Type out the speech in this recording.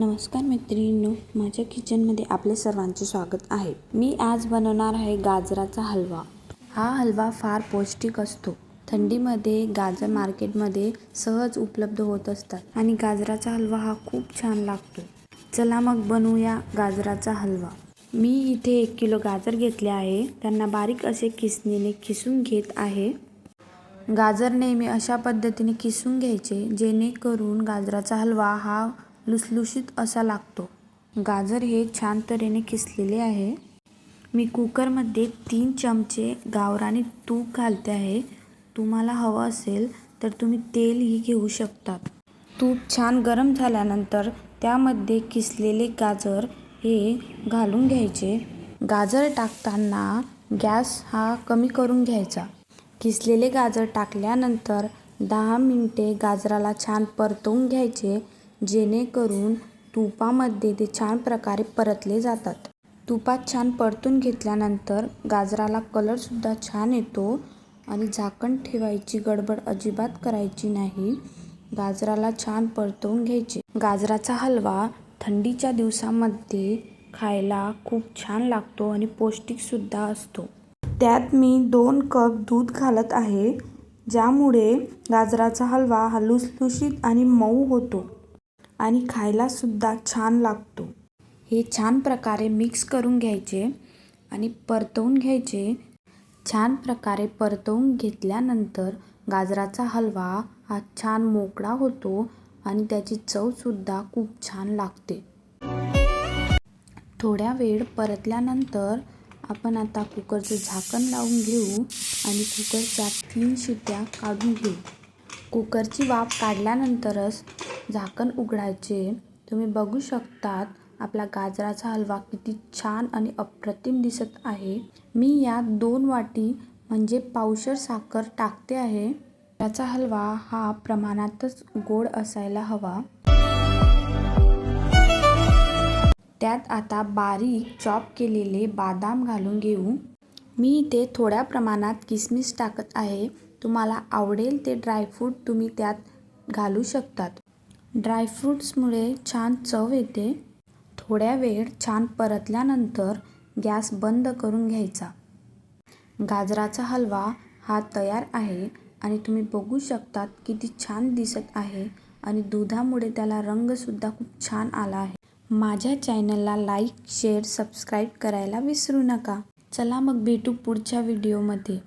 नमस्कार मैत्रिणींनो माझ्या किचनमध्ये आपले सर्वांचे स्वागत आहे. मी आज बनवणार आहे गाजराचा हलवा. हा हलवा फार पौष्टिक असतो. थंडीमध्ये गाजर मार्केटमध्ये सहज उपलब्ध होत असतात आणि गाजराचा हलवा हा खूप छान लागतो. चला मग बनवूया गाजराचा हलवा. मी इथे एक किलो गाजर घेतले आहे. त्यांना बारीक असे किसणीने किसून घेत आहे. गाजर नेहमी अशा पद्धतीने किसून घ्यायचे जेणेकरून गाजराचा हलवा हा लुसलुशीत असा लागतो. गाजर हे छान तऱ्हेने किसलेले आहे. मी कुकरमध्ये तीन चमचे गावरानी तूप घालते आहे. तुम्हाला हवं असेल तर तुम्ही तेलही घेऊ शकतात. तूप छान गरम झाल्यानंतर त्यामध्ये किसलेले गाजर हे घालून घ्यायचे. गाजर टाकताना गॅस हा कमी करून घ्यायचा. किसलेले गाजर टाकल्यानंतर दहा मिनटे गाजराला छान परतवून घ्यायचे. जेणेकरून तुपामध्ये ते छान प्रकारे परतले जातात. तुपात छान परतून घेतल्यानंतर गाजराला कलरसुद्धा छान येतो आणि झाकण ठेवायची गडबड अजिबात करायची नाही. गाजराला छान परतवून घ्यायचे. गाजराचा हलवा थंडीच्या दिवसामध्ये खायला खूप छान लागतो आणि पौष्टिकसुद्धा असतो. त्यात मी दोन कप दूध घालत आहे ज्यामुळे गाजराचा हलवा हा लुसलुशीत आणि मऊ होतो. आणि खायलासुद्धा छान लागतो. हे छान प्रकारे मिक्स करून घ्यायचे आणि परतवून घ्यायचे. छान प्रकारे परतवून घेतल्यानंतर गाजराचा हलवा हा छान मोकळा होतो आणि त्याची चवसुद्धा खूप छान लागते. थोड्या वेळ परतल्यानंतर आपण आता कुकरचं झाकण लावून घेऊ आणि कुकरच्या तीन शिट्ट्या काढून घेऊ. कुकरची वाफ काढल्यानंतरच झाकण उघडायचे. तुम्ही बघू शकतात आपला गाजराचा हलवा किती छान आणि अप्रतिम दिसत आहे. मी यात दोन वाटी म्हणजे पावशर साखर टाकते आहे. याचा हलवा हा प्रमाणातच गोड असायला हवा. त्यात आता बारीक चॉप केलेले बादाम घालून घेऊ. मी इथे थोड्या प्रमाणात किसमिस टाकत आहे. तुम्हाला आवडेल ते ड्रायफ्रूट तुम्ही त्यात घालू शकतात. ड्रायफ्रूट्समुळे छान चव येते. थोड्या वेळ छान परतल्यानंतर गॅस बंद करून घ्यायचा. गाजराचा हलवा हा तयार आहे आणि तुम्ही बघू शकतात किती छान दिसत आहे आणि दुधामुळे त्याला रंगसुद्धा खूप छान आला आहे. माझ्या चॅनलला लाईक शेअर सबस्क्राईब करायला विसरू नका. चला मग भेटू पुढच्या व्हिडिओमध्ये.